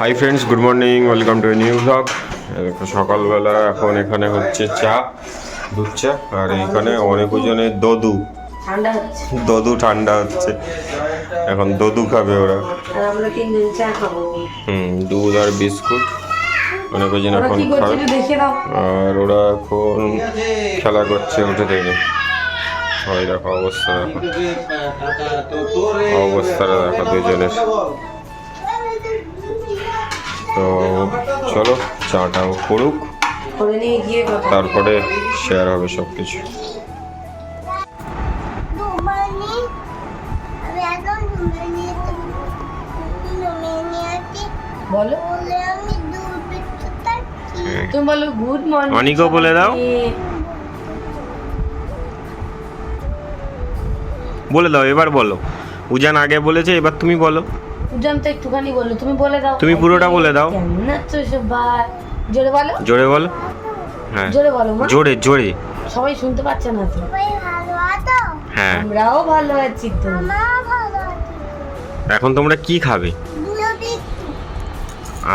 Hi friends good morning welcome to new blog সকালবেলা এখন এখানে হচ্ছে চা দুধ চা আর এখানে অনেক ওজনের দদু। দদু ঠান্ডা হচ্ছে। এখন দদু খাবে ওরা। হুম দুধ আর বিস্কুট। অনেক ওজন এখন আর ওরা এখন খেলা করছে উঠে থেকে। ওই দেখো অবস্থা দেখো অবস্থাটা দেখো দুজনের। তো চলো চাটাও পড়ুক করে নিয়ে গিয়ে কথা তারপরে শেয়ার হবে সব কিছু বলো। তুমি বলো গুড মর্নিং অনিকও বলে দাও। বলে দাও এবার বলো। উজান আগে বলেছে এবার তুমি বলো। উজান তো একটুখানি বলো তুমি বলে দাও। তুমি পুরোটা বলে দাও। কেমন আছো সবাই? জোরে বলো। জোরে বলো। হ্যাঁ। জোরে বলো মা। জোরে জোরে। সবাই শুনতে পাচ্ছে না তো? সবাই ভালো আছো? হ্যাঁ। আমরাও ভালো আছি তো। মা ভালো আছে। এখন তোমরা কি খাবে?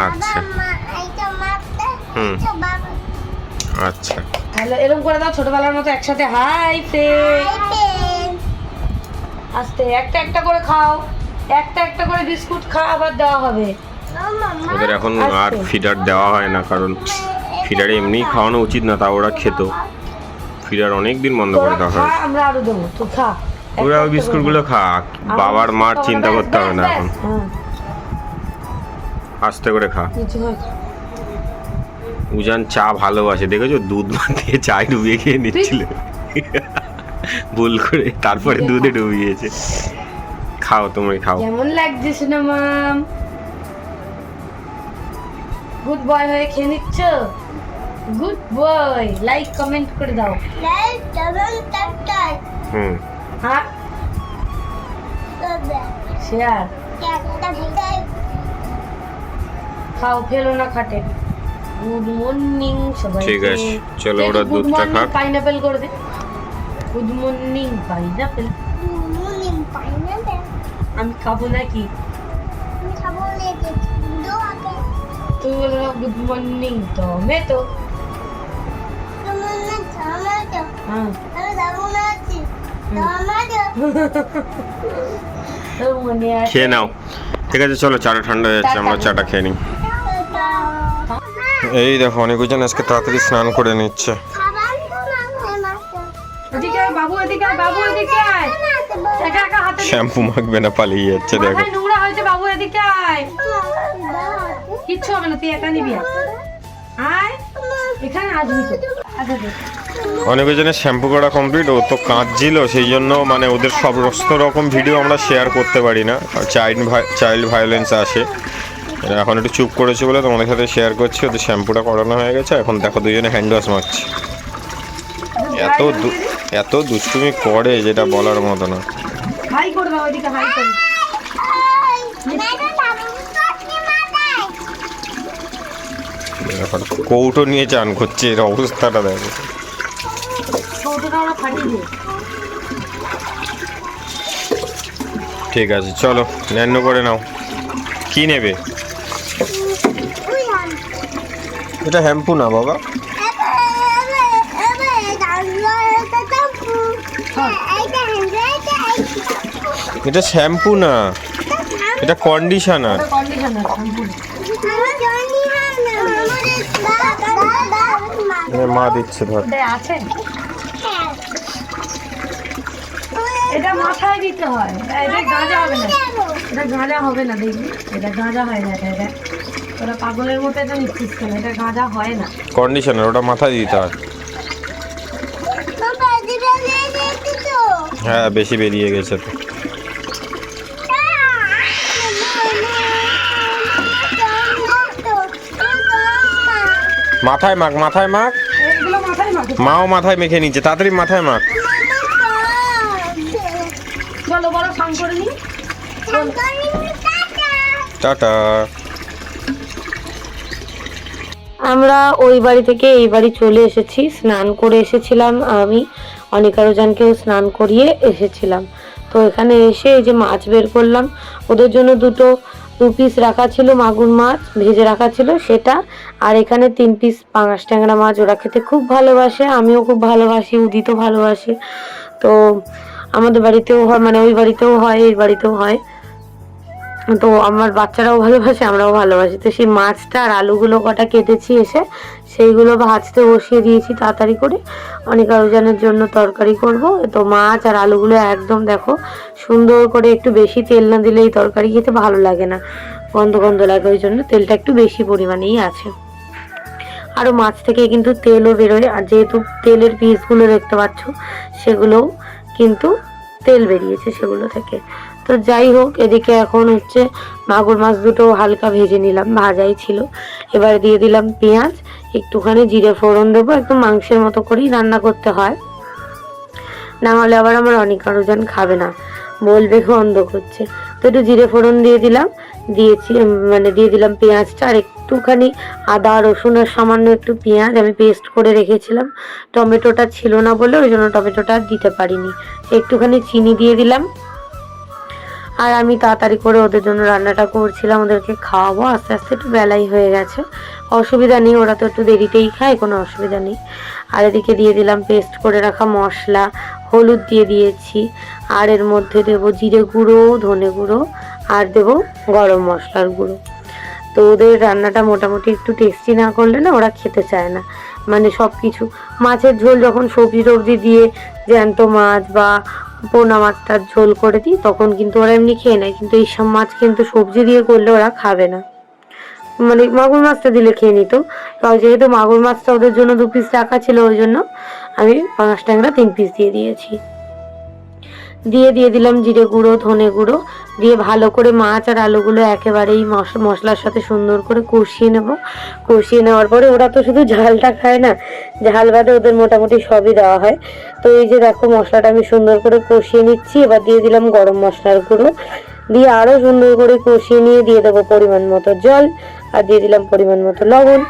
আচ্ছা। হুম। আচ্ছা। তাহলে এরকম করে দাও ছোটবেলার মতো একসাথে হাই ফ্রেন্ড আস্তে একটা একটা করে খাও। একটা একটা করে বিস্কুট খা আবার দেওয়া হবে। ওদের এখন আর ফিডার দেওয়া হয় না কারণ ফিডারে এমনি খাওয়ানো উচিত না তা ওরা খেত। ফিডার অনেক দিন বন্ধ করে দেওয়া হয়। আমরা আরও দেবো তুই খা। ওরা ওই বিস্কুটগুলো খা। বাবার মার চিন্তা করতে হবে না এখন। হ্যাঁ, আস্তে করে খা। উজান চা ভালোবাসে দেখেছ? দুধ দিয়ে চায় ডুবিয়ে খেয়ে নিচ্ছিল। ভুল করে তারপরে দুধে ডুবিয়েছে। খাও তুমি খাও। কেমন লাগছে মাম? গুড বয় হয়ে খেয়ে নিচ্ছ? গুড বয় লাইক কমেন্ট করে দাও। লাইক ডাবল টাপ টাপ হুম। হ্যাঁ। শেয়ার খাও ফেলো না খাটে। গুড মর্নিং সবাই ঠিক আছে, চলো ওরা দুধটা খাক। পাইনাপেল করে দে গুড মর্নিং পাইনাপেল আমি খাব নাকি? তুমি বলে গুড মর্নিং টমেটো খেয়ে নাও। ঠিক আছে চলো চাটা ঠান্ডা হয়ে যাচ্ছে আমরা চাটা খেয়ে নিই। এই দেখো অনেক উজান আজকে তাড়াতাড়ি স্নান করে নিচ্ছে। বাবু এদিকে বাবু এদিকে আয়। একা একা হাতে শ্যাম্পু মাখবে না পালিয়ে যাচ্ছে দেখো। নোংরা হয়েছে বাবু এদিকে আয়। কিচ্ছু হবে না তুই একা নিবি আয়। এখানে আসবি তো। আচ্ছা অনেক জনের শ্যাম্পু করা কমপ্লিট ও তো কাঁদছিল সেই জন্য মানে ওদের সমস্ত রকম ভিডিও আমরা শেয়ার করতে পারি না। চাইল্ড চাইল্ড ভায়োলেন্স আসে। এখন একটু চুপ করেছে বলে তোমাদের সাথে শেয়ার করছি ওদের শ্যাম্পুটা করানো হয়ে গেছে এখন দেখো দুজনে হ্যান্ড ওয়াশ মারছে। এত দু- এত দুষ্টুমি করে যেটা বলার মতো না। হাই করে দাও এদিকে হাই করে। দেখো, কৌটো নিয়ে চান করছে এর অবস্থাটা দেখো। ঠিক আছে চলো ন্যান্য করে নাও। কি নেবে? এটা হ্যাম্পু না বাবা? এটা শ্যাম্পু না। এটা কন্ডিশনার মা দিচ্ছে ধর। এটা আছে? এটা মাথায় দিতে হয়। এটা গাঁজা হবে না। এটা গাঁজা হবে না দেখবি। এটা গাঁজা হয় না এটা। এটা তোরা পাগলের মতো এটা নিচ্ছিস কেন? এটা গাঁজা হয় না। কন্ডিশনার ওটা মাথায় দিতে হয়। হ্যাঁ বেশি বেরিয়ে গেছে তো। মাথায় মাখ মাথায় মাখ। এগুলো মাথায় মাখো। মাও মাথায় মেখে নিচ্ছে তাড়াতাড়ি মাথায় মাখ। টাটা। আমরা ওই বাড়ি থেকে এই বাড়ি চলে এসেছি স্নান করে এসেছিলাম আমি অনেক অনিকারোজানকেও স্নান করিয়ে এসেছিলাম। তো এখানে এসে এই যে মাছ বের করলাম ওদের জন্য দুটো দু পিস রাখা ছিল মাগুর মাছ, ভেজে রাখা ছিল সেটা। আর এখানে তিন পিস পাঙাশ ট্যাংরা মাছ ওরা খেতে খুব ভালোবাসে, আমিও খুব ভালোবাসি, উদিতও ভালোবাসি। তো আমাদের বাড়িতেও হয় মানে ওই বাড়িতেও হয়, এই বাড়িতেও হয়। তো আমার বাচ্চারাও ভালোবাসে, আমরাও ভালোবাসি। তো সেই মাছটা আর আলুগুলো কটা কেটেছি এসে সেইগুলো ভাজতে বসিয়ে দিয়েছি তাড়াতাড়ি করে। অনেক আয়োজনের জন্য তরকারি করব। তো মাছ আর আলুগুলো একদম দেখো সুন্দর করে একটু বেশি তেল না দিলে এই তরকারি খেতে ভালো লাগে না। গন্ধ গন্ধ লাগে, ওই জন্য তেলটা একটু বেশি পরিমাণেই আছে। আরও মাছ থেকে কিন্তু তেলও বেরোয়, আর যেহেতু তেলের পিসগুলো দেখতে পাচ্ছ, সেগুলোও কিন্তু তেল বেরিয়েছে সেগুলো থেকে। তো যাই হোক, এদিকে এখন হচ্ছে মাগুর মাছ দুটো হালকা ভেজে নিলাম, ভাজাই ছিল। এবার দিয়ে দিলাম পেঁয়াজ একটুখানি জিরে ফোড়ন দেবো, একদম মাংসের মতো করেই রান্না করতে হয়। না হলে আবার আমার অনেক আরোজন খাবে না, বলবে গন্ধ করছে। তো একটু জিরে ফোড়ন দিয়ে দিলাম, দিয়েছি মানে দিয়ে দিলাম পেঁয়াজটা, আর একটুখানি আদা, রসুন, আর সামান্য একটু পেঁয়াজ আমি পেস্ট করে রেখেছিলাম। টমেটোটা ছিল না বলে, ওই জন্য টমেটোটা দিতে পারিনি। একটুখানি চিনি দিয়ে দিলাম। আর আমি তাড়াতাড়ি করে ওদের জন্য রান্নাটা করছিলাম, ওদেরকে খাওয়াবো। আস্তে আস্তে একটু বেলাই হয়ে গেছে। অসুবিধা নেই, ওরা তো একটু দেরিতেই খায়, কোনো অসুবিধা নেই। আর এদিকে দিয়ে দিলাম পেস্ট করে রাখা মশলা, হলুদ দিয়ে দিয়েছি। আর এর মধ্যে দেবো জিরে গুঁড়ো, ধনে গুঁড়ো, আর দেবো গরম মশলার গুঁড়ো। তো ওদের রান্নাটা মোটামুটি একটু টেস্টি না করলে না ওরা খেতে চায় না। মানে সব কিছু মাছের ঝোল যখন সবজি টবজি দিয়ে জ্যান্ত মাছ বা পোনা মাছটার ঝোল করে দিই, তখন কিন্তু ওরা এমনি খেয়ে নেয়। কিন্তু এইসব মাছ কিন্তু সবজি দিয়ে করলে ওরা খাবে না। মানে মাগুর মাছটা দিলে খেয়ে নিত। তো যেহেতু মাগুর মাছটা ওদের জন্য দু পিস রাখা ছিল, ওই জন্য আমি পাঁচ ট্যাংরা তিন পিস দিয়ে দিয়েছি। দিয়ে দিয়ে দিলাম জিরে গুঁড়ো, ধনে গুঁড়ো, দিয়ে ভালো করে মাছ আর আলুগুলো একেবারেই মশ- মশলার সাথে সুন্দর করে কষিয়ে নেব। কষিয়ে নেওয়ার পরে ওরা তো শুধু ঝালটা খায় না, ঝাল বাদে ওদের মোটামুটি সবই দেওয়া হয়। তো এই যে দেখো মশলাটা আমি সুন্দর করে কষিয়ে নিচ্ছি, এবার দিয়ে দিলাম গরম মশলার গুঁড়ো। দিয়ে আরও সুন্দর করে কষিয়ে নিয়ে দিয়ে দেবো পরিমাণ মতো জল, আর দিয়ে দিলাম পরিমাণ মতো লবণ।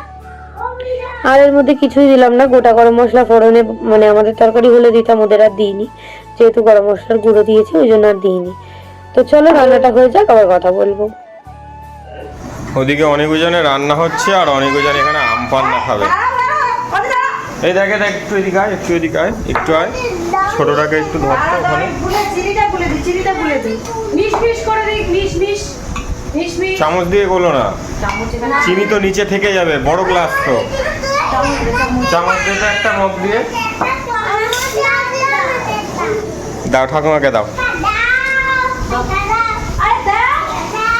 আর এর মধ্যে কিছুই দিলাম না, গোটা গরম মশলা ফোড়নে মানে আমাদের তরকারি হলে দিতাম, ওদের আর দিইনি। যেহেতু গরম মশলার গুঁড়ো দিয়েছি ওই জন্য আর দিইনি। তো চলো রান্নাটা হয়ে যাক আবার কথা বলব। ওদিকে অনেক ওজনে রান্না হচ্ছে আর অনেক ওজনে এখানে আম পান্না খাবে। এই দেখে দেখ একটু এদিকে আয় একটু এদিকে আয় একটু আয়। ছোটটাকে একটু ধরতে ওখানে। চিনিটা গুলে দিই চিনিটা গুলে দিই মিশ মিশ করে দিই মিশ মিশ মিশ মিশ। চামচ দিয়ে গোলো না। চিনি তো নিচে থেকে যাবে বড় গ্লাস তো। চামচ দিয়ে তো একটা মগ দিয়ে। দাও ঠাকুমাকে দাও।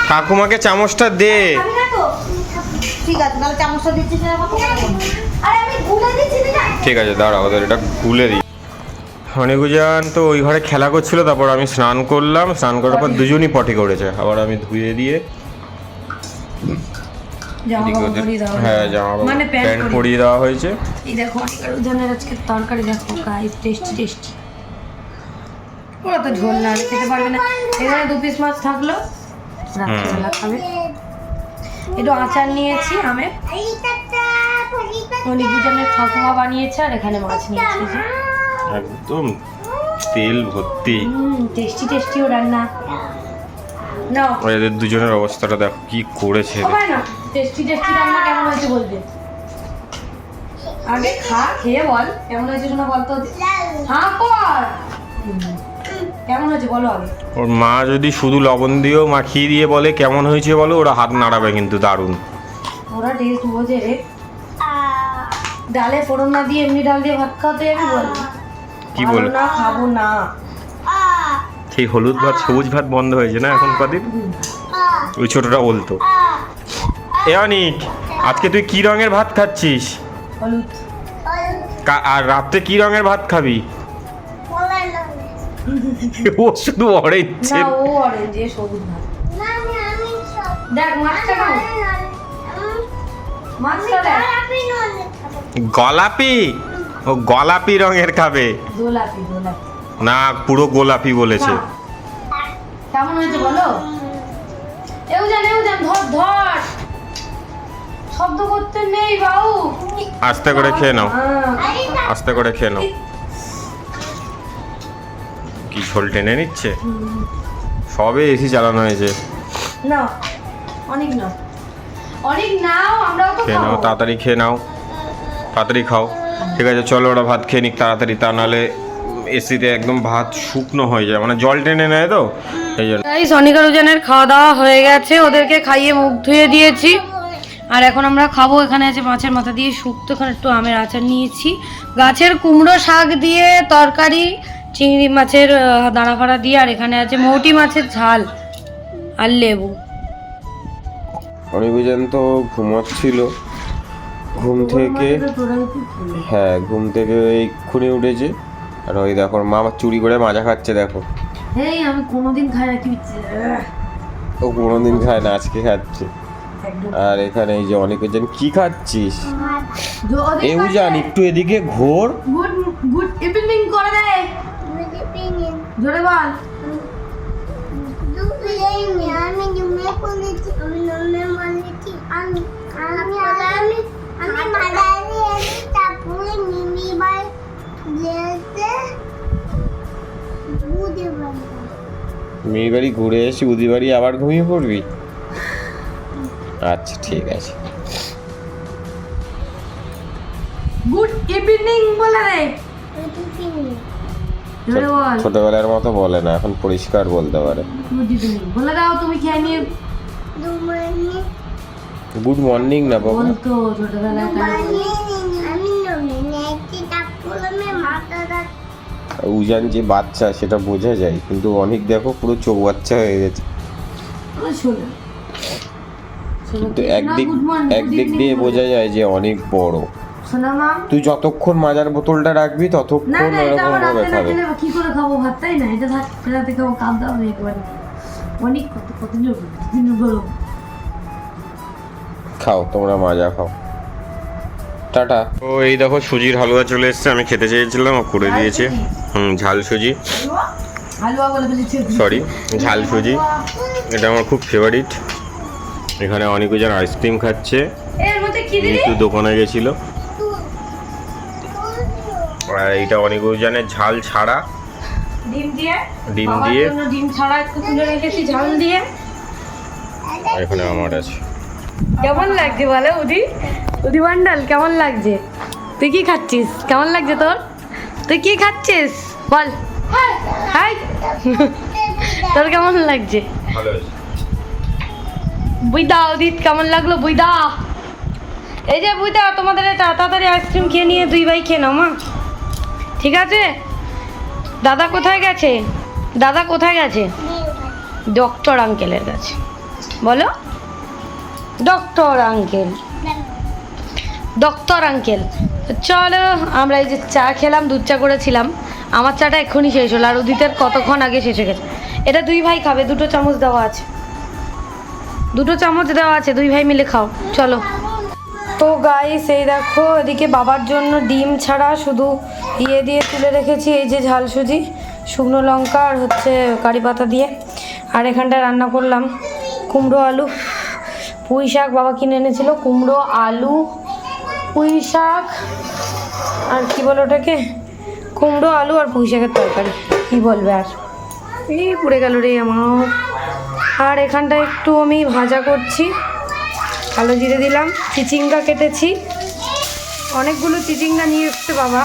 ঠাকুমাকে চামচটা দে? ঠিক আছে তাহলে চামচটা দিচ্ছি না আমাকে আরে আমি গুলে দিচ্ছি না ঠিক দাঁড়া ওদের এটা খুলে দিই। অনেকজন তো ওই ঘরে খেলা করছিল তারপর আমি স্নান করলাম। স্নান করার পর দুজনই পটি করেছে। আবার আমি ধুয়ে দিয়ে হ্যাঁ জামা মানে প্যান্ট পরিয়ে পরিয়ে দেওয়া হয়েছে। এই দেখো অনেক আজকে তরকারি দেখো গাইস টেস্টি টেস্টি ওরা তো ঝোল না খেতে পারবে না। এখানে দু পিস মাছ থাকল। রাত্রিবেলা খাবে একটু আচার নিয়েছি আমি। অনিকুজনের ঠাকুমা বানিয়েছে আর এখানে মাছ নিয়েছি। একদম তেল ভর্তি। টেস্টি টেস্টি ও রান্না। আর এদের দুজনের অবস্থাটা দেখো কি করেছে। না টেস্টি টেস্টি রান্না কেমন হয়েছে বলবে আগে খা খেয়ে বল কেমন হয়েছে শোনা বল তো হ্যাঁ কর। কেমন হয়েছে বলো আগে? ওর মা যদি শুধু লবণ দিয়েও মাখিয়ে দিয়ে বলে কেমন হয়েছে বলো ওরা হাত নাড়াবে কিন্তু দারুণ। ওরা টেস্ট বোঝে রে। ডালে ফোড়ন না দিয়ে এমনি ডাল দিয়ে ভাত খাওয়াতে যাবি বল? কি বল? না খাব না। সেই হলুদ ভাত সবুজ ভাত বন্ধ হয়েছে না এখন কদিন? ওই ছোটটা বলতো। এ অনিক আজকে তুই কি রঙের ভাত খাচ্ছিস? হলুদ। আর রাত্রে কি রঙের ভাত খাবি? ও শুধু অরেঞ্জ না ও অরেঞ্জ এ সবুজ ভাত দেখ মাছটা খাও মাছটা দেখ। গোলাপি ও গোলাপি রঙের খাবে। না পুরো গোলাপি বলেছে। কেমন হয়েছে বলো? এও জান এও জান ধর ধর। শব্দ করতে নেই বাবু আস্তে করে খেয়ে নাও। হ্যাঁ। আস্তে করে খেয়ে নাও। কি ঝোল টেনে নিচ্ছে? সবে এসি চালানো হয়েছে। না অনেক নাও অনেক নাও আমরাও তো খেয়ে নাও তাড়াতাড়ি খেয়ে নাও তাড়াতাড়ি খাও। ঠিক আছে চলো ওরা ভাত খেয়ে নিক তাড়াতাড়ি তা নাহলে এসিতে একদম ভাত শুকনো হয়ে যায় মানে জল টেনে নেয় তো? এই জন্য। গাইস অনিকা রুজানের খাওয়া দাওয়া হয়ে গেছে ওদেরকে খাইয়ে মুখ ধুয়ে দিয়েছি। আর এখন আমরা খাব এখানে আছে মাছের মাথা দিয়ে শুক্তো এখানে একটু আমের আচার নিয়েছি। গাছের কুমড়ো শাক দিয়ে তরকারি চিংড়ি মাছের দাঁড়া ফাড়া দিয়ে আর এখানে আছে মৌটি মাছের ঝাল আর লেবু। অনিবিজন তো ঘুমাচ্ছিল। ঘুম থেকে হ্যাঁ ঘুম থেকে এক্ষুনি উঠেছে। আর ওই দেখো মা আবার চুরি করে মাজা খাচ্ছে দেখো। এই আমি কোনোদিন খাই না কি ও কোনোদিন খায় না আজকে খাচ্ছে। আর এখানে এই যে অনেকজন কি খাচ্ছিস? এও জান একটু এদিকে ঘোর। গুড গুড ইভিনিং করে দে। বল আমি জুমে করেছি আমি নমে মানেছি আমি আমি আমি আমি মাদারি এসে তারপরে মিমি বাই যেতে বুঝে পারি মেয়ে বাড়ি ঘুরে এসে উদি বাড়ি আবার ঘুমিয়ে পড়বি? আচ্ছা ঠিক আছে। গুড ইভিনিং বলে রে। জোরে বল ছোটবেলার মতো বলে না এখন পরিষ্কার বলতে পারে। গুড বলে দাও তুমি খেয়ে নিয়ে গুড মর্নিং না বাবা। বলতো ছোটবেলায় উজান যে বাচ্চা সেটা বোঝা যায় কিন্তু অনেক দেখো পুরো চোখ বাচ্চা হয়ে গেছে। আমার শোনো। শোনো কিন্তু একদিক একদিক দিয়ে বোঝা যায় যে অনেক বড়। শোনা মা। তুই যতক্ষণ মাজার বোতলটা রাখবি ততক্ষণ না এটা এরকম আমার রাতে না খাবে। কি করে খাব ভাত তাই না? এটা থাক রাতে খাব কাপ দাও একবার। অনেক কত কত দিন গরম খাও তোমরা মাজা খাও। টাটা। ও এই দেখো সুজির হালুয়া চলে এসেছে আমি খেতে চেয়েছিলাম ও করে দিয়েছে। হুম ঝাল সুজি। হালুয়া? বলে বলেছি সরি ঝাল সুজি। এটা আমার খুব ফেভারিট এখানে অনেকজন আইসক্রিম খাচ্ছে। এর মধ্যে কি দিলি? একটু দোকানে গেছিল। আর এইটা অনেকজনের ঝাল ছাড়া। ডিম দিয়ে? ডিম দিয়ে? ডিম ছাড়া একটু তুলে রেখেছি ঝাল দিয়ে। আর এখানে আমার আছে। কেমন লাগছে বলো উদি? উদি বান্ডাল কেমন লাগছে? তুই কি খাচ্ছিস? কেমন লাগছে তোর? তুই কি খাচ্ছিস? বল। হাই। তোর কেমন লাগছে? বুইদা উদিত কেমন লাগল? বুইদা। এই যে বুইদা তোমাদের এটা তাড়াতাড়ি আইসক্রিম খেয়ে নিয়ে দুই ভাই খেয়ে নাও মা। ঠিক আছে? দাদা কোথায় গেছে? দাদা কোথায় গেছে? ডক্টর আঙ্কেলের কাছে। বলো? Doctor uncle. ডক্টর আঙ্কেল, চলো আমরা এই যে চা খেলাম, দুধ চা করেছিলাম। আমার চাটা এক্ষুনি শেষ হলো, আর উদিতের কতক্ষণ আগে শেষ হয়ে গেছে। এটা দুই ভাই খাবে, দুটো চামচ দেওয়া আছে। দুটো চামচ দেওয়া আছে, দুই ভাই মিলে খাও। চলো। তো গাইস এই দেখো, এদিকে বাবার জন্য ডিম ছাড়া শুধু ইয়ে দিয়ে তুলে রেখেছি, এই যে ঝাল সুজি, শুকনো লঙ্কা আর হচ্ছে কারি পাতা দিয়ে। আর এখানটায় রান্না করলাম কুমড়ো আলু। পুঁই শাক বাবা কিনে এনেছিল, কুমড়ো আলু, পুঁই শাক, আর কি বলে ওটাকে? কুমড়ো আলু আর পুঁই শাকের তরকারি, কি বলবে আর? এই পুড়ে গেল রে আমার। আর এখানটায় একটু আমি ভাজা করছি। কালো জিরে দিলাম, চিচিঙ্গা কেটেছি। অনেকগুলো চিচিঙ্গা নিয়ে এসছে বাবা।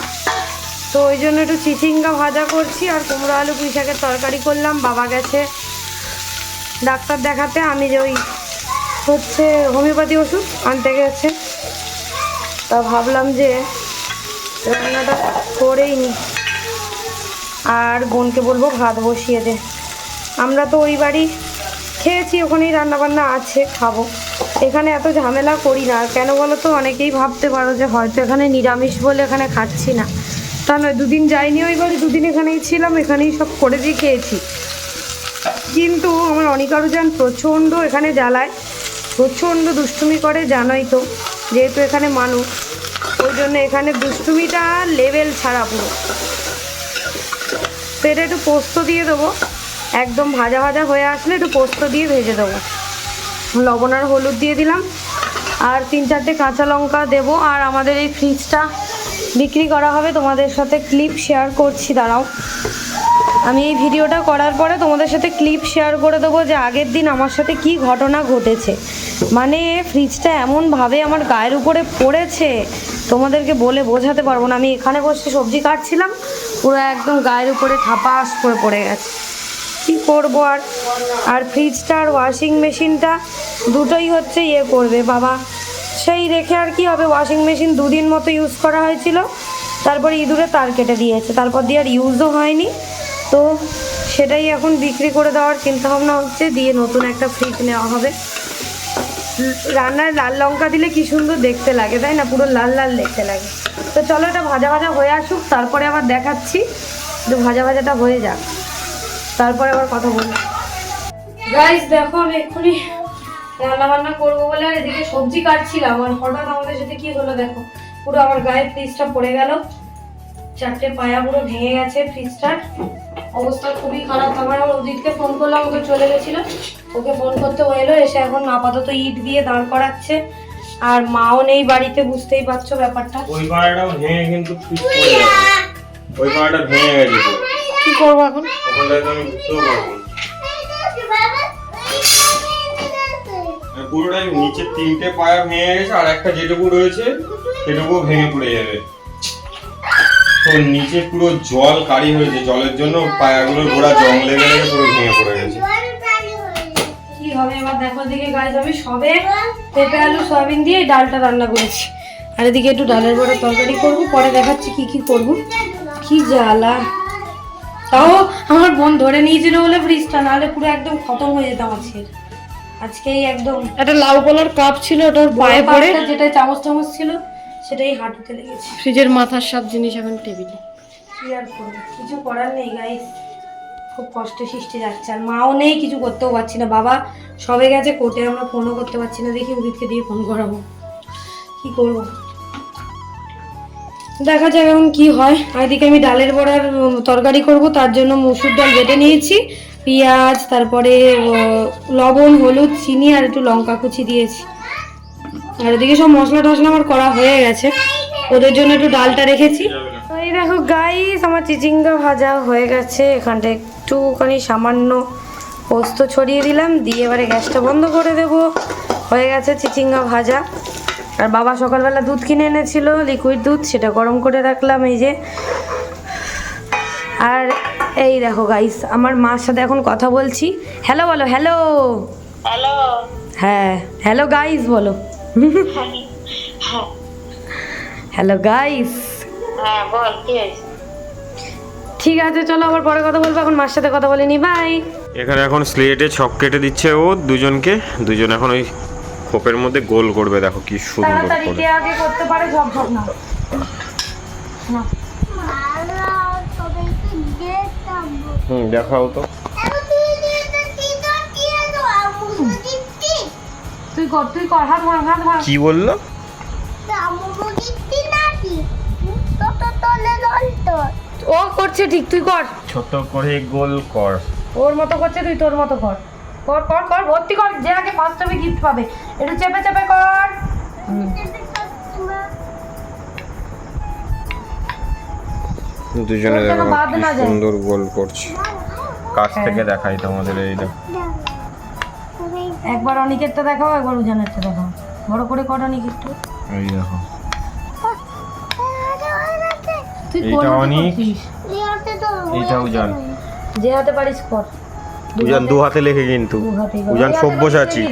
তো ওই জন্য একটু চিচিঙ্গা ভাজা করছি, আর কুমড়ো আলু পুঁই শাকের তরকারি করলাম, বাবা গেছে ডাক্তার দেখাতে। আমি যে ওই হচ্ছে হোমিওপ্যাথি ওষুধ আনতে গেছে। তা ভাবলাম যে রান্নাটা করেই নি। আর বোনকে বলব ভাত বসিয়ে দে। আমরা তো ওই বাড়ি খেয়েছি, ওখানেই রান্নাবান্না আছে, খাব। এখানে এত ঝামেলা করি না কেন বলো তো, অনেকেই ভাবতে পারো যে হয়তো এখানে নিরামিষ বলে এখানে খাচ্ছি না। তা নয়, দুদিন যাইনি ওই বাড়ি, দুদিন এখানেই ছিলাম, এখানেই সব করে দিয়ে খেয়েছি। কিন্তু আমার অনিকারুজান প্রচণ্ড এখানে জ্বালায়, প্রচণ্ড দুষ্টুমি করে, জানোই তো, যেহেতু এখানে মানুষ, ওই জন্য এখানে দুষ্টুমিটা লেভেল ছাড়া পুরো। তো এটা একটু পোস্ত দিয়ে দেবো। একদম ভাজা ভাজা হয়ে আসলে একটু পোস্ত দিয়ে ভেজে দেবো। লবণ আর হলুদ দিয়ে দিলাম। আর তিন চারটে কাঁচা লঙ্কা দেবো। আর আমাদের এই ফ্রিজটা বিক্রি করা হবে তোমাদের সাথে ক্লিপ শেয়ার করছি, দাঁড়াও। আমি এই ভিডিওটা করার পরে তোমাদের সাথে ক্লিপ শেয়ার করে দেবো যে আগের দিন আমার সাথে কি ঘটনা ঘটেছে। মানে ফ্রিজটা এমনভাবে আমার গায়ের উপরে পড়েছে, তোমাদেরকে বলে বোঝাতে পারব না। আমি এখানে বসে সবজি কাটছিলাম, পুরো একদম গায়ের উপরে ঠাপাস করে পড়ে গেছে। কি করব আর? আর ফ্রিজটা আর ওয়াশিং মেশিনটা দুটোই হচ্ছে ইয়ে করবে বাবা। সেই রেখে আর কি হবে? ওয়াশিং মেশিন দুদিন মতো ইউজ করা হয়েছিল। তারপরে ইঁদুরে তার কেটে দিয়েছে। তারপর দিয়ে আর ইউজও হয়নি। তো সেটাই এখন বিক্রি করে দেওয়ার চিন্তা ভাবনা হচ্ছে। দিয়ে নতুন একটা ফ্রিজ নেওয়া হবে। রান্নায় লাল লঙ্কা দিলে কি সুন্দর দেখতে লাগে, তাই না? পুরো লাল লাল দেখতে লাগে। তো চলো এটা ভাজা ভাজা হয়ে আসুক, তারপরে আবার দেখাচ্ছি। যে ভাজা ভাজাটা হয়ে যাক। তারপরে আবার কথা বলব। গাইস দেখো আমি এক্ষুনি রান্না বান্না করব বলে আর এদিকে সবজি কাটছিলাম আর হঠাৎ আমাদের সাথে কি হলো দেখো, পুরো আমার গায়ে ফ্রিজটা পড়ে গেল। চারটে পায়া পুরো ভেঙে গেছে ফ্রিজটার। অবস্থা খুবই খারাপ। আমার আমার উদিতকে ফোন করলাম, ওকে চলে গেছিল। ওকে ফোন করতে এলো এসে এখন আপাতত ইট দিয়ে দাঁড় করাচ্ছে। আর মাও নেই বাড়িতে, বুঝতেই পারছ ব্যাপারটা। ওই পাড়াটাও ভেঙে কিন্তু ওই পাড়াটা ভেঙে গেছে। কি করব এখন। মানে পুরোটাই নিচে তিনটে পায়া ভেঙে গেছে আর একটা যেটুকু রয়েছে সেটুকু ভেঙে পড়ে যাবে। তো নিচে পুরো জল কারি হয়েছে জলের জন্য পায়াগুলোর গোড়া জং লেগে লেগে পুরো ভেঙে পড়ে গেছে। কি হবে এবার দেখো দিকে গাছ আমি সবে পেঁপে আলু সয়াবিন দিয়ে ডালটা রান্না করেছি। আর এদিকে একটু ডালের বড়া তরকারি করব পরে দেখাচ্ছি কি কি করব। কি জ্বালা। তাও আমার বোন ধরে নিয়েছিল বলে ফ্রিজটা নাহলে পুরো একদম খতম হয়ে যেতাম আজকে। আজকেই একদম একটা লাউ কলার কাপ ছিল ওটার পায়ে পড়ে। পড়ে যেটা চামচ চামচ ছিল সেটাই হাঁটুতে লেগেছে। ফ্রিজের মাথার সব জিনিস এখন টেবিলে। কি আর করব? কিছু করার নেই গাইস খুব কষ্টে সৃষ্টি যাচ্ছে। আর মাও নেই কিছু করতেও পারছি না। বাবা সবে গেছে কোর্টে আমরা ফোনও করতে পারছি না। দেখি উদিতকে দিয়ে ফোন করাবো। কি করব? দেখা যাক এখন কি হয়। এদিকে আমি ডালের বড়ার তরকারি করব, তার জন্য মুসুর ডাল বেটে নিয়েছি। পেঁয়াজ, তারপরে লবণ, হলুদ, চিনি আর একটু লঙ্কা কুচি দিয়েছি। আর এদিকে সব মশলা টশলা আমার করা হয়ে গেছে। ওদের জন্য একটু ডালটা রেখেছি। এই দেখো গাইস আমার চিচিঙ্গা ভাজা হয়ে গেছে। এখানটা একটুখানি সামান্য পোস্ত ছড়িয়ে দিলাম। দিয়ে এবারে গ্যাসটা বন্ধ করে দেব। হয়ে গেছে চিচিঙ্গা ভাজা। আর বাবা সকালবেলা দুধ কিনে এনেছিল লিকুইড দুধ সেটা গরম করে রাখলাম এই যে। আর এই দেখো গাইস আমার মার সাথে এখন কথা বলছি। হ্যালো বলো হ্যালো হ্যালো হ্যাঁ হ্যালো গাইস বলো। হ্যালো গাইস হ্যাঁ বল কি ঠিক আছে চলো আবার পরে কথা বলব এখন মার সাথে কথা বলিনি বাই এখানে এখন স্লেটে ছক কেটে দিচ্ছে ও দুজনকে দুজন এখন ওই খোপের মধ্যে গোল করবে দেখো কি সুন্দর তাড়াতাড়ি করে কে আগে করতে পারে না। হুম দেখাও তো। তুই কর তুই কর হাত ভাঙ হাত ভাঙ। কি বলল? ও করছে ঠিক তুই কর। ছোট করে গোল কর। ওর মতো করছে তুই তোর মতো কর। কর কর কর ভর্তি কর যে আগে ফার্স্ট হবে গিফট পাবে। একটু চেপে চেপে কর। দুজনে। সুন্দর গোল করছে। কাছ থেকে দেখাই তোমাদের এইটা একবার অনিকেরটা দেখাও একবার উজানেরটা দেখাও। বড় করে কর অনিক একটু এই দেখো। তুই এইটা কোন অনিক। এইটা উজান। যে হাতে পারিস কর। উজান দু হাতে লিখে কিন্তু। উজান সব্যসাচী।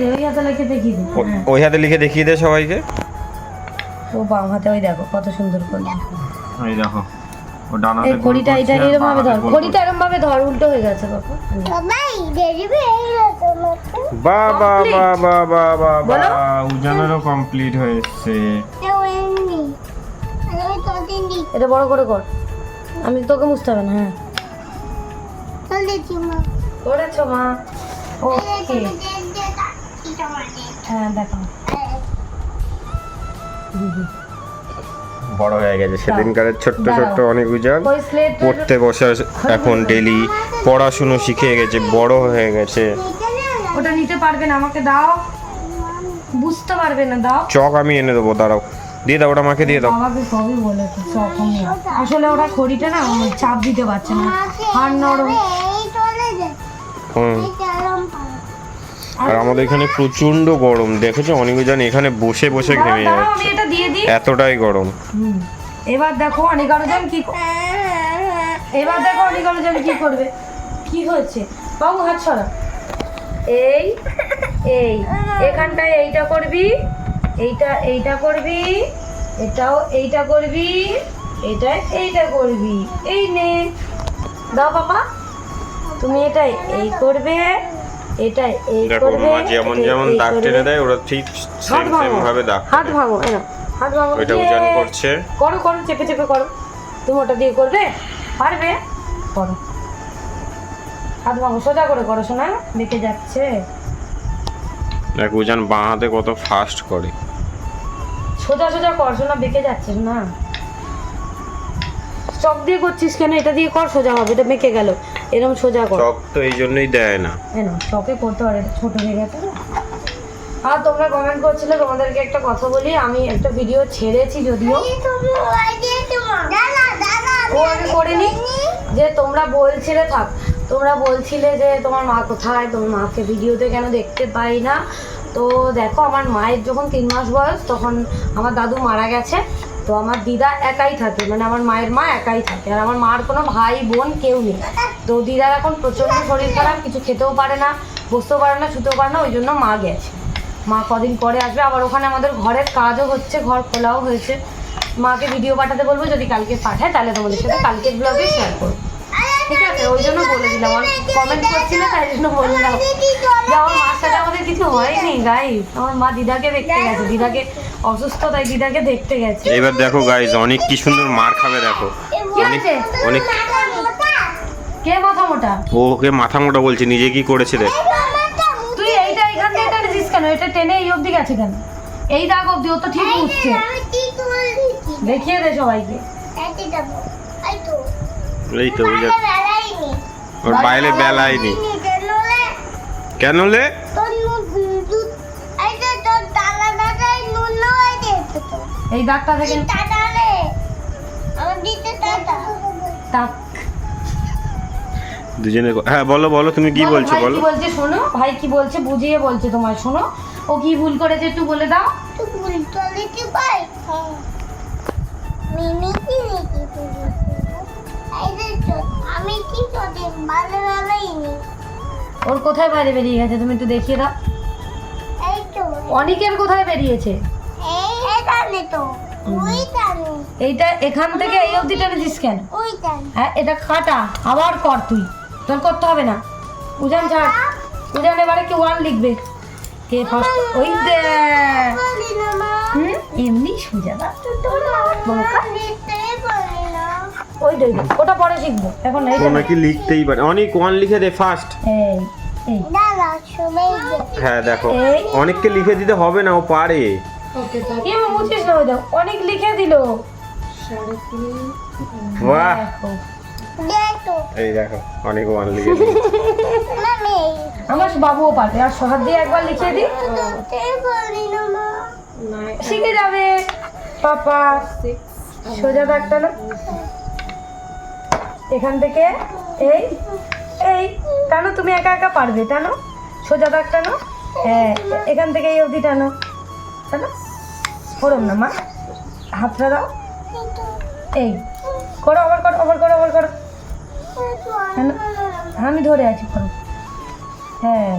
হ্যাঁ। ওই হাতে লিখে দেখিয়ে দে সবাইকে। ও বাম হাতে ওই দেখো কত সুন্দর করে এই দেখো ধর ধর উল্টো হয়ে গেছে কমপ্লিট হয়েছে এটা বড় করে কর। আমি তোকে মুছতে হবে না হ্যাঁ। করেছ মা? ওকে হ্যাঁ দেখো। বড় হয়ে গেছে। সেদিনকারের ছোট্ট ছোট্ট অনেক উজান পড়তে বসে এখন ডেলি পড়াশুনো শিখে গেছে বড় হয়ে গেছে। ওটা নিতে পারবে না আমাকে দাও। বুঝতে পারবে না দাও। চক আমি এনে দেবো দাঁড়াও। দিয়ে দাও ওটা মাকে দিয়ে দাও। বাবাকে সবই বলেছে সবই আসলে ওরা খড়িটা না চাপ দিতে পারছে না। হাড় নরম। হুম। আর আমাদের এখানে প্রচণ্ড গরম। দেখেছ অনেকজন এখানে বসে বসে ঘেমে যাচ্ছে। এটা দিয়ে দিই। এতটাই গরম। এবার দেখো অনেক আরোজন কি ক- এবার দেখো অনেক আরোজন কি করবে। কি হচ্ছে বাবু হাত ছড়া এই এই। এখানটায় এইটা করবি এইটা এইটা করবি এটাও এইটা করবি এটা এইটা করবি। এই নে। দাও বাবা তুমি এটাই এই করবে এটাই এই দেখো করবে মা যেমন যেমন দাগ টেনে দেয় ওরা ঠিক সেম সেম ভাবে দাগ হাত ভাঙো এনো হাত ভাঙো ইয়ে। উজান করছে। করো করো চেপে চেপে করো। তুমি ওটা দিয়ে করবে পারবে? করো। হাত ভাঙো সোজা করে করো শোনা? বেঁকে যাচ্ছে। দেখ উজান বাঁ হাতে কত ফাস্ট করে। সোজা সোজা কর শোনা বেঁকে যাচ্ছে না চক দিয়ে করছিস কেন? এটা দিয়ে কর সোজা হবে এটা বেঁকে গেল। এরকম সোজা কর। চক তো এই জন্যই দেয় না। কেন? চকে করতে পারে ছোট হয়ে গেছে না? আর তোমরা কমেন্ট করছিলে তোমাদেরকে একটা কথা বলি আমি একটা ভিডিও ছেড়েছি যদিও। ও আমি করিনি। যে তোমরা বলছিলে থাক তোমরা বলছিলে যে তোমার মা কোথায় তোমার মাকে ভিডিওতে কেন দেখতে পাই না? তো দেখো আমার মায়ের যখন তিন মাস বয়স তখন আমার দাদু মারা গেছে। তো আমার দিদা একাই থাকে মানে আমার মায়ের মা একাই থাকে। আর আমার মার কোনো ভাই, বোন কেউ নেই। তো দিদার এখন প্রচণ্ড শরীর খারাপ, কিছু খেতেও পারে না, বসতেও পারে না, শুতেও পারে না, ওই জন্য মা গেছে। মা কদিন পরে আসবে, আবার ওখানে আমাদের ঘরের কাজও হচ্ছে, ঘর খোলাও হয়েছে। মাকে ভিডিও পাঠাতে বলব, যদি কালকে পাঠায়, তাহলে তোমাদের সাথে কালকের ব্লগে শেয়ার করব। ঠিক আছে ওই জন্য বলে দিলাম। কমেন্ট করছিল তাই জন্য বললাম যে আমার মার সাথে আমাদের কিছু হয়নি গাই আমার মা দিদাকে দেখতে গেছে দিদাকে অসুস্থ তাই দিদাকে দেখতে গেছে। এবার দেখো গাইজ অনেক কি সুন্দর মার খাবে দেখো। কি অনেক কে মাথা মোটা? ও ওকে মাথা মোটা বলছে নিজে কি করেছে দেখ। তুই এইটা এখান থেকে টানছিস কেন? এটা টেনে এই অবধি গেছে কেন? এই দাগ অবধি ও তো ঠিক উঠছে। দেখিয়ে দে সবাইকে। এই তো এই তো ওই ওর বাইরে বেলায়নি। নিজে কেন লে এই যে তোর দাদা দাদাই নুন নয় দিয়েছে তো এই দাগটা থেকে টাটা রে আমার দিতে টাটা তাক। দুজনে হ্যাঁ বলো বলো তুমি কি বলছো বলো কি বলছে শোনো ভাই কি বলছে বুঝিয়ে বলছে তোমায় শোনো। ও কি ভুল করেছে একটু বলে দাও। তুই ভুল চলে কি পাই মিমি কি আমি কি চলে ভালো ভালোই ওর কোথায় বাইরে বেরিয়ে গেছে তুমি একটু দেখিয়ে দাও এই তো অনিকের কোথায় বেরিয়েছে এই এখানে তো এইটা এখান থেকে এই অবধি টেনেছিস কেন হ্যাঁ এটা খাটা আবার কর তুই তোর করতে হবে না উজান ছাড় উজান এবারে কি ওয়ান লিখবে কে ফার্স্ট ওই দে এমনি সুজা না তোমরা লিখতে পারি না ওই দে ওটা পরে শিখব। এখন এই তোমরা কি লিখতেই পারে? অনেক ওয়ান লিখে দে ফার্স্ট এই এই। দাদা সবাই যে হ্যাঁ দেখো। অনেককে লিখে দিতে হবে না ও পারে। কি মুছিস না ওই দাও অনেক লিখে দিল। বাহ। এই দেখো অনেক ওয়ান লিখে। আমার বাবুও পারবে। আর সহাত দিয়ে একবার লিখে দিই। শিখে যাবে। পাপা সোজা দাগটা না। এখান থেকে এই এই। টানো তুমি একা একা পারবে টানো। সোজা দাগ টানো। হ্যাঁ এখান থেকে এই অবধি টানো। টানো। করম না মা। হাতটা দাও। এই। করো আবার করো আবার করো আবার করো। আমি ধরে আছি করো। হ্যাঁ।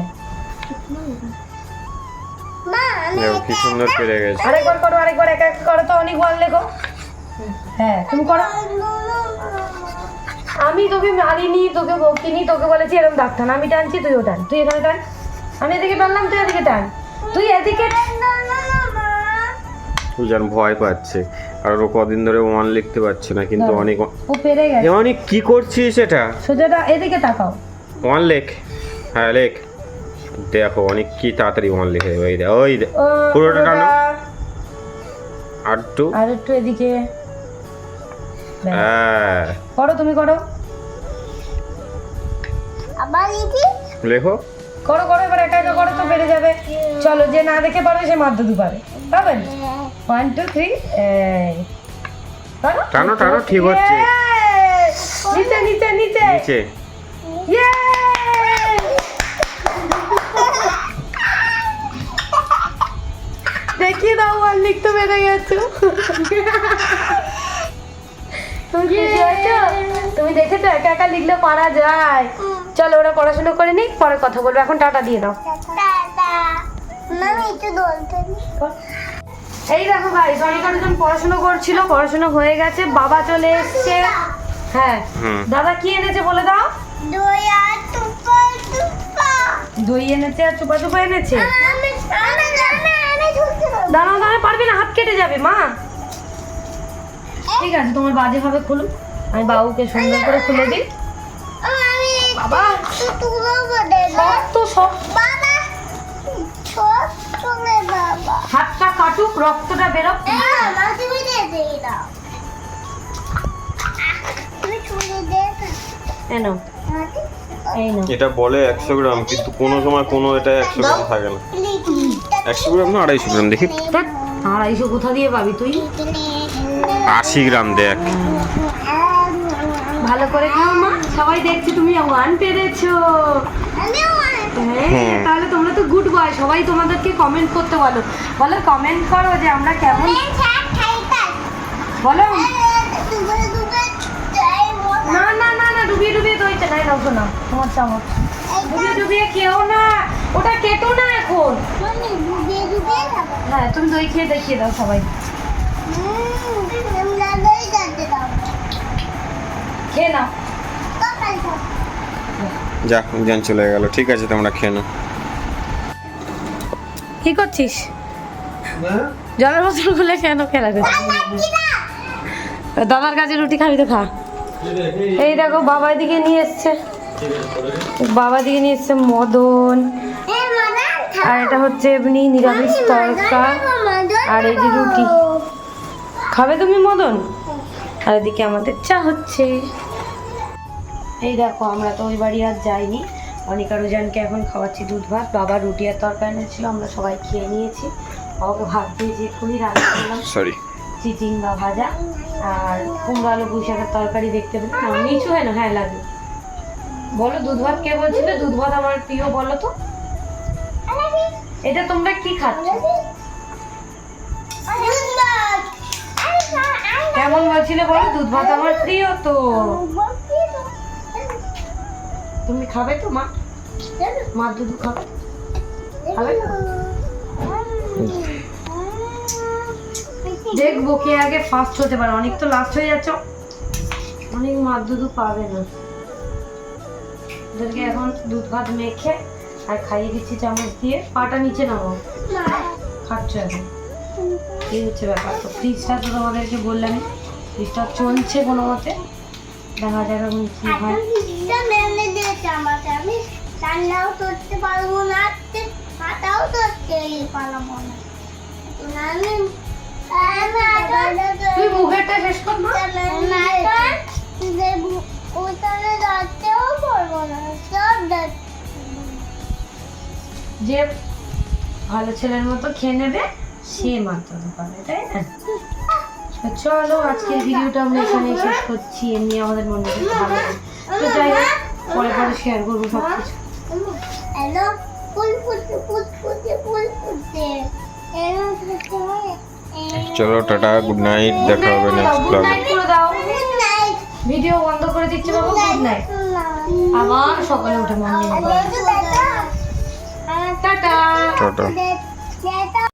মা আমি কি সুন্দর পেরে গেছে। আরেকবার করো আরেকবার একা একা করো তো অনেক ভালো লেগো। হ্যাঁ তুমি করো। আমি তোকে মারিনি তোকে বকিনি তোকে বলেছি এরকম দাগ টান। আমি টানছি তুইও টান। তুই এখানে টান। আমি এদিকে টানলাম তুই এদিকে টান। তুই এদিকে উজান ভয় পাচ্ছে। আর ও কদিন ধরে ওয়ান লিখতে পারছে না কিন্তু অনেক ও পেরে গেছে। অনেক কি করছিস এটা? সোজাটা এদিকে তাকাও। ওয়ান লেখ। হ্যাঁ লেখ। দেখো অনেক কি তাড়াতাড়ি ওয়ান লিখে দেবে। এই দে ওই দে পুরোটা টানো। আর টু আর একটু এদিকে। হ্যাঁ। করো তুমি করো। লিখি লেখো। করো করো এবার একা একা করো তো পেরে যাবে। চলো যে না দেখে পারবে সে পারে। পাবেন ওয়ান টু থ্রি টানো, টানো, ঠিক হচ্ছে। নিচে নিচে নিচে। নিচে। Yay! দেখিয়ে দাও আর লিখতে পেরে গেছো। তুমি দেখেছ একা একা লিখলে পারা যায়। চলো ওরা পড়াশোনা করে নিক পরে কথা বলব। এখন টাটা দিয়ে দাও। এই দেখো ভাই সনিকারজন পড়াশোনা করছিল পড়াশোনা হয়ে গেছে বাবা চলে এসছে। হ্যাঁ। দাদা কি এনেছে বলে দাও? দই আর টুপা টুপা। দই এনেছে আর চুপা চুপা এনেছে? দাঁড়াও দাঁড়াও পারবি না হাত কেটে যাবে মা। ঠিক আছে তোমার বাজে ভাবে খুলুন। আমি বাবুকে সুন্দর করে খুলে দিই। বাবা। একটু তুলো বলে সব তো সব বাবা ছোট তুলে বাবা। হাতটা কাটুক রক্তটা বেরোক। এনো এটা বলে একশো গ্রাম কিন্তু কোনো সময় কোনো এটা একশো গ্রাম থাকে না। একশো গ্রাম না আড়াইশো গ্রাম দেখি। আড়াইশো কোথা দিয়ে পাবি তুই? আশি গ্রাম দেখ। ভালো করে খাও মা। সবাই দেখছে তুমি ওয়ান পেরেছ। হ্যাঁ তাহলে তোমরা তো গুড বয় সবাই তোমাদেরকে কমেন্ট করতে বলো। বলো কমেন্ট করো যে আমরা কেমন বলো। না না না না ডুবিয়ে ডুবিয়ে দইতে নাই নাও শোনা তোমার চামচ। ডুবিয়ে ডুবিয়ে খেও না। ওটা কেটো না এখন। হ্যাঁ তুমি দই খেয়ে দেখিয়ে দাও সবাই। খেয়ে নাও। যা জ্ঞান চলে গেল। ঠিক আছে তোমরা খেয়ে নাও। কি করছিস? জলের বোতল খুলে কেন খেলা করছিস? দাদার কাছে রুটি খাবি তো খা। এই দেখো বাবার দিকে নিয়ে এসছে। বাবা দিকে নিয়ে এসছে মদন। আর এটা হচ্ছে এমনি নিরামিষ তরকা। আর এই যে রুটি। খাবে তুমি মদন? আর এদিকে আমাদের চা হচ্ছে। এই দেখো আমরা তো ওই বাড়ি আর যাইনি। অনিকা রোজানকে এখন খাওয়াচ্ছি দুধ ভাত বাবা রুটি আর তরকা এনেছিল আমরা সবাই খেয়ে নিয়েছি। বাবাকে ভাত দিয়ে যে এক্ষুনি রান্না করলাম। সরি চিচিঙ্গা ভাজা আর কুমড়ো আলু পুঁই শাকের তরকারি দেখতে পেলে। না নিচু হয় না হ্যাঁ লাগে বলো দুধ ভাত কে বলছিলে? দুধ ভাত আমার প্রিয় বলো তো। এটা তোমরা কি খাচ্ছ? কেমন বলছিলে বলো? দুধ ভাত আমার প্রিয় তো। তুমি খাবে তো মা? মা দুধ খাবে। খাবে? দেখব কে আগে ফার্স্ট হতে পারে। অনেক তো লাস্ট হয়ে যাচ্ছে। অনেক মার দুধ পাবে না। ওদেরকে এখন দুধ ভাত মেখে আর খাইয়ে দিচ্ছি চামচ দিয়ে। পাটা নিচে নামো খাচ্ছ এখন? এই হচ্ছে ব্যাপার। তো ফ্রিজটা তো তোমাদেরকে বললাম। ফ্রিজটা চলছে কোনো মতে। দেখা যাক এখন কি হয়। আমি রান্নাও করতে পারব না পাতাও পারব না। আমি তুই মুখেরটা শেষ কর মা। ওখানে যাচ্ছেও পারব না সব যে ভালো ছেলের মতো খেয়ে নেবে সে মাত্র পাবে তাই না? চলো আজকের ভিডিওটা আমরা এখানে শেষ করছি। এমনি আমাদের মনে ভালো তো যাই হোক, পরে পরে শেয়ার করব সব কিছু। হ্যালো ফুল ফুটছে ফুল ফুটছে ফুল ফুটছে এরকম ফুটছে চলো টাটা গুড নাইট দেখা হবে নেক্সট ব্লগে ভিডিও বন্ধ করে দিচ্ছি বাবু গুড নাইট আবার সকালে উঠে মর্নিং টাটা। টাটা।